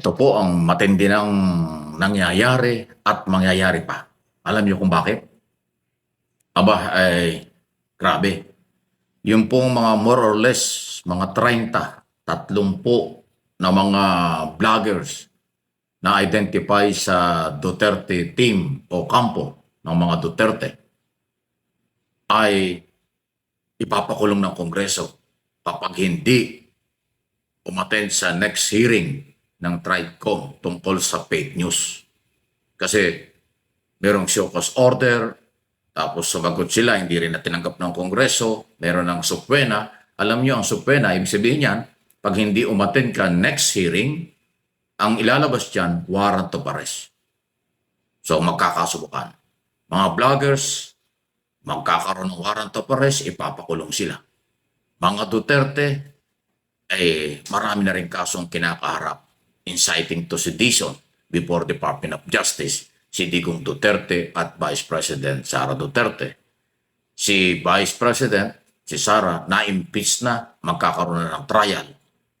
Ito po ang matindi ng nangyayari at mangyayari pa. Alam niyo kung bakit? Aba, ay grabe. Yung pong mga more or less, mga 30, 30 na mga vloggers na identify sa Duterte team o kampo ng mga Duterte ay ipapakulong ng Kongreso kapag hindi umattend sa next hearing ng TRICOM tungkol sa fake news. Kasi merong show cause order, tapos sumagot sila, hindi rin na tinanggap ng Kongreso, meron ng subpoena. Alam nyo, ang subpoena, ibig sabihin yan, pag hindi umattend ka next hearing, ang ilalabas dyan, warrant of arrest. So magkakasubukan. Mga vloggers, magkakaroon ng warrant of arrest, ipapakulong sila. Mga Duterte, eh, marami na rin kasong kinakaharap inciting to sedition before Department of Justice si Digong Duterte at Vice President Sara Duterte. Si Vice President, si Sara, na-impeach na magkakaroon na ng trial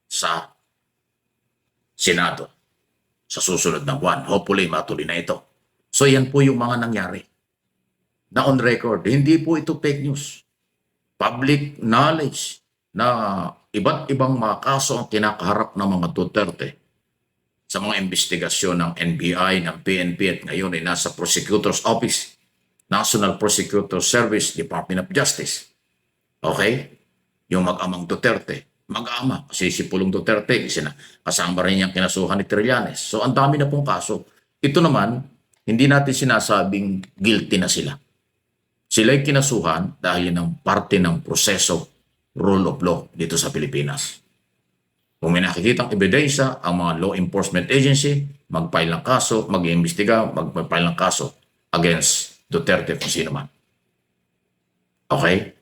sa Senado sa susunod na buwan. Hopefully, matuloy na ito. So yan po yung mga nangyari na on record. Hindi po ito fake news. Public knowledge na iba't ibang mga kaso ang kinakaharap ng mga Duterte sa mga investigasyon ng NBI, ng PNP at ngayon ay nasa Prosecutor's Office, National Prosecutor's Service, Department of Justice. Okay? Yung mag-amang Duterte. Mag-ama. Kasi si Pulong Duterte, sina, kasama rin niyang kinasuhan ni Trillanes. So ang dami na pong kaso. Ito naman, hindi natin sinasabing guilty na sila. Sila'y kinasuhan dahil ng parte ng proseso rule of law dito sa Pilipinas. Kung may nakikitang ebidensya ang mga law enforcement agency, mag-file ng kaso, mag-iimbestiga, mag-file ng kaso against Duterte kung sino man. Okay?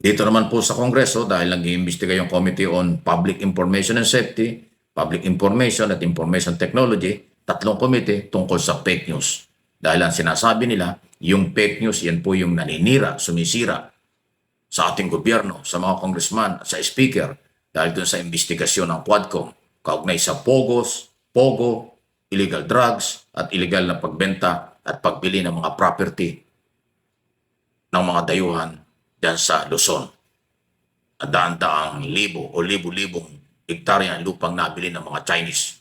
Dito naman po sa Kongreso, dahil nag-iimbestiga yung Committee on Public Information and Safety, Public Information at Information Technology, tatlong komite tungkol sa fake news. Dahil ang sinasabi nila, yung fake news, yan po yung naninira, sumisira sa ating gobyerno, sa mga congressman, sa speaker, dahil dun sa investigasyon ng Quadcom, kaugnay sa Pogos, Pogo, illegal drugs, at illegal na pagbenta at pagbili ng mga property ng mga dayuhan dyan sa Luzon. At daan-daang libo o libo-libong hektarya ng lupang nabili ng mga Chinese.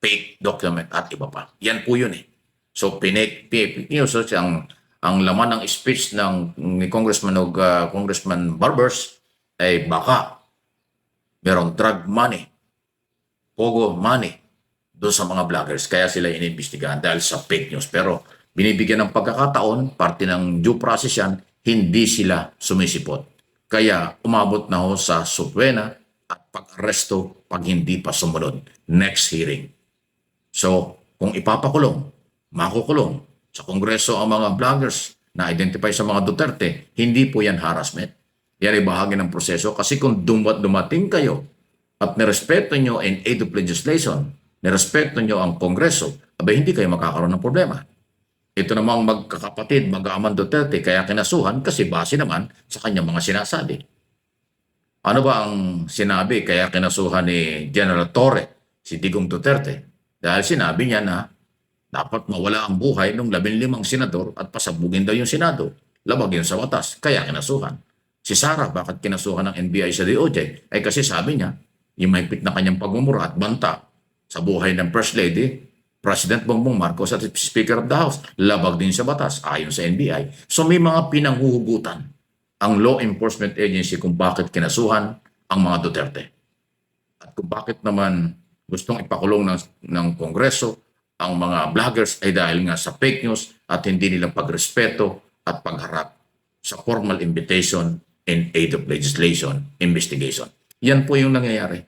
Fake document at iba pa. Yan po yun eh. So, pinik, pinik news, so, ang, ang laman ng speech ng ni Congressman o uh, Congressman Barbers ay baka merong drug money, pogo money doon sa mga vloggers. Kaya sila inimbestigahan dahil sa fake news. Pero binibigyan ng pagkakataon, parte ng due process yan, hindi sila sumisipot. Kaya umabot na ho sa subwena at pag-aresto pag hindi pa sumunod. Next hearing. So, kung ipapakulong, makukulong sa Kongreso ang mga vloggers na identify sa mga Duterte, hindi po yan harassment. Yan ay bahagi ng proseso kasi kung dumat dumating kayo at nirespeto nyo in aid of legislation, nirespeto nyo ang Kongreso, abay hindi kayo makakaroon ng problema. Ito namang magkakapatid, mag-aaman Duterte, kaya kinasuhan kasi base naman sa kanyang mga sinasabi. Ano ba ang sinabi kaya kinasuhan ni General Torre, si Digong Duterte? Dahil sinabi niya na dapat mawala ang buhay ng labing limang senador at pasabugin daw yung Senado. Labag yun sa watas, kaya kinasuhan. Si Sara, bakit kinasuhan ng NBI sa DOJ? Ay kasi sabi niya, yung mahigpit na kanyang pagmumura at banta sa buhay ng First Lady, President Bongbong Marcos at Speaker of the House, labag din sa batas ayon sa NBI. So may mga pinanghuhugutan ang law enforcement agency kung bakit kinasuhan ang mga Duterte. At kung bakit naman gustong ipakulong ng, ng Kongreso ang mga vloggers ay dahil nga sa fake news at hindi nilang pagrespeto at pagharap sa formal invitation in aid of legislation investigation. Yan po yung nangyayari.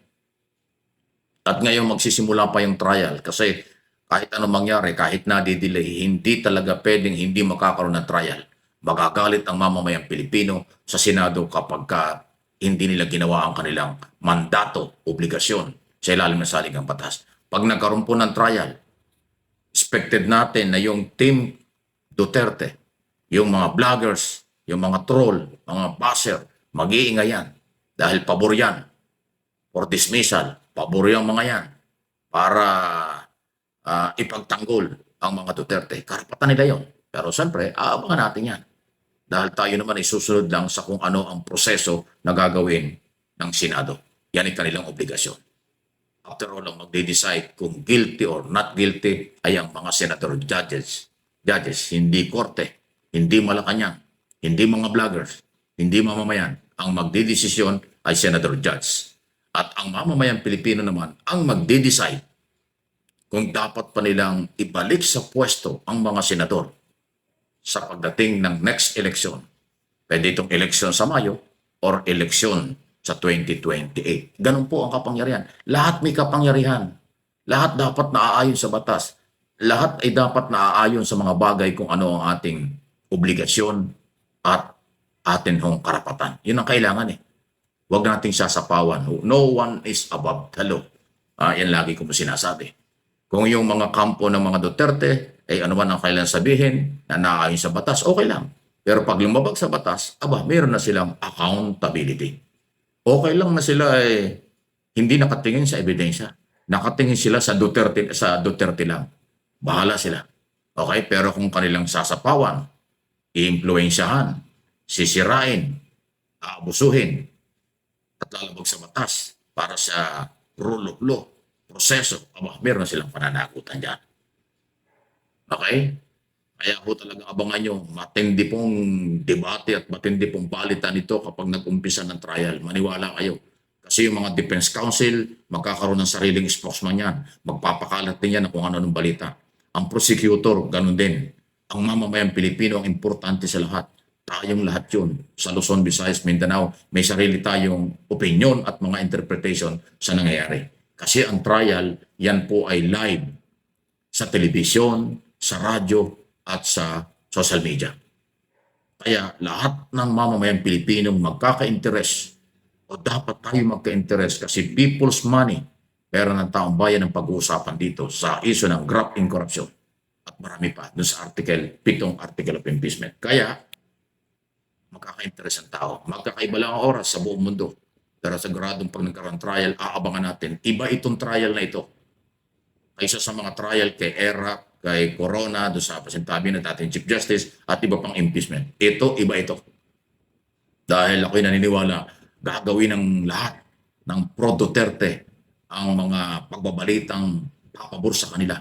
At ngayon magsisimula pa yung trial kasi kahit anong mangyari, kahit na-delay, hindi talaga pwedeng hindi makakaroon ng trial. Magagalit ang mamamayang Pilipino sa Senado kapag ka hindi nila ginawa ang kanilang mandato, obligasyon sa ilalim ng saligang batas. Pag nagkaroon po ng trial, expected natin na yung team Duterte, yung mga vloggers, yung mga troll, mga baser, mag-iingay yan dahil pabor yan for dismissal, pabor yung mga yan. para ah, ipagtanggol ang mga Duterte. Karapatan nila yon. Pero siyempre, aabangan natin yan. Dahil tayo naman ay susunod lang sa kung ano ang proseso na gagawin ng Senado. Yan ang kanilang obligasyon. After all, ang magde-decide kung guilty or not guilty ay ang mga senator judges. Judges, hindi korte, hindi Malacanang, hindi mga vloggers, hindi mamamayan. Ang magdidesisyon ay senator judge. At ang mamamayang Pilipino naman ang magde-decide kung dapat pa nilang ibalik sa pwesto ang mga senador sa pagdating ng next election. Pwede itong election sa Mayo or election sa 2028. Ganun po ang kapangyarihan. Lahat may kapangyarihan. Lahat dapat naaayon sa batas. Lahat ay dapat naaayon sa mga bagay kung ano ang ating obligasyon at atin hong karapatan. Yun ang kailangan eh. Huwag nating sasapawan. No one is above the law. Ah, yan lagi ko po sinasabi. Kung yung mga kampo ng mga Duterte, ay ano man ang kailangan sabihin na naaayon sa batas, okay lang. Pero pag lumabag sa batas, aba, meron na silang accountability. Okay lang na sila ay hindi nakatingin sa ebidensya. Nakatingin sila sa Duterte, sa Duterte lang. Bahala sila. Okay? Pero kung kanilang sasapawan, iimpluensyahan, sisirain, aabusuhin, at lalabag sa batas para sa rule of law, proseso, aba, meron silang pananagutan dyan. Okay? Kaya ho talaga abangan nyo, matindi pong debate at matindi pong palitan ito kapag nag-umpisa ng trial. Maniwala kayo. Kasi yung mga defense counsel, magkakaroon ng sariling spokesman yan. Magpapakalat din yan ng kung ano ng balita. Ang prosecutor, ganun din. Ang mamamayang Pilipino, ang importante sa lahat. Tayong lahat yun. Sa Luzon, Visayas, Mindanao, may sarili tayong opinion at mga interpretation sa nangyayari. Kasi ang trial, yan po ay live sa telebisyon, sa radyo, at sa social media. Kaya lahat ng mamamayang Pilipinong magkaka-interest o dapat tayo magka-interest kasi people's money, pera ng taong bayan ang pag-uusapan dito sa issue ng graft in corruption. At marami pa dun sa article, pitong article of impeachment. Kaya, magkaka-interest ang tao. Magkakaiba lang ang oras sa buong mundo. Pero siguradong pag nagkaroon trial, aabangan natin. Iba itong trial na ito. Kaysa sa mga trial kay ERA, kay Corona, doon sa pasintabi ng dating Chief Justice, at iba pang impeachment. Ito, iba ito. Dahil ako'y naniniwala, gagawin ng lahat ng pro Duterte ang mga pagbabalitang papabor sa kanila.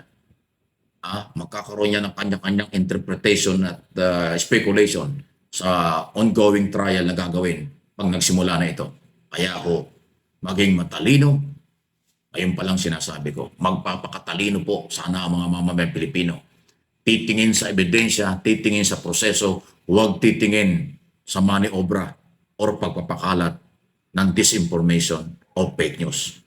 Ah, magkakaroon niya ng kanya-kanyang interpretation at uh, speculation sa ongoing trial na gagawin pag nagsimula na ito. Kaya ako, maging matalino, ayun pa lang sinasabi ko, magpapakatalino po sana ang mga mamamayang Pilipino. Titingin sa ebidensya, titingin sa proseso, huwag titingin sa maniobra or pagpapakalat ng disinformation o fake news.